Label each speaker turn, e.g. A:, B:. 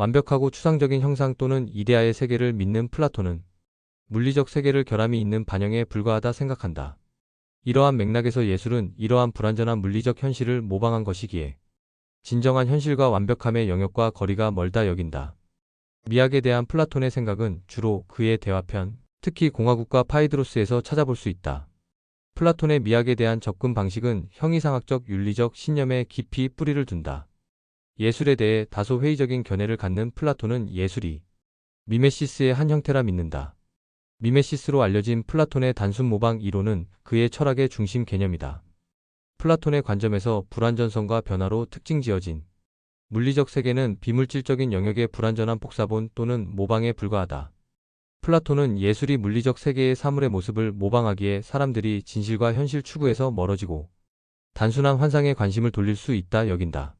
A: 완벽하고 추상적인 형상 또는 이데아의 세계를 믿는 플라톤은 물리적 세계를 결함이 있는 반영에 불과하다 생각한다. 이러한 맥락에서 예술은 이러한 불완전한 물리적 현실을 모방한 것이기에 진정한 현실과 완벽함의 영역과 거리가 멀다 여긴다. 미학에 대한 플라톤의 생각은 주로 그의 대화편, 특히 공화국과 파이드로스에서 찾아볼 수 있다. 플라톤의 미학에 대한 접근 방식은 형이상학적 윤리적 신념에 깊이 뿌리를 둔다. 예술에 대해 다소 회의적인 견해를 갖는 플라톤은 예술이 미메시스의 한 형태라 믿는다. 미메시스로 알려진 플라톤의 단순 모방 이론은 그의 철학의 중심 개념이다. 플라톤의 관점에서 불완전성과 변화로 특징 지어진 물리적 세계는 비물질적인 영역의 불완전한 복사본 또는 모방에 불과하다. 플라톤은 예술이 물리적 세계의 사물의 모습을 모방하기에 사람들이 진실과 현실 추구에서 멀어지고 단순한 환상에 관심을 돌릴 수 있다 여긴다.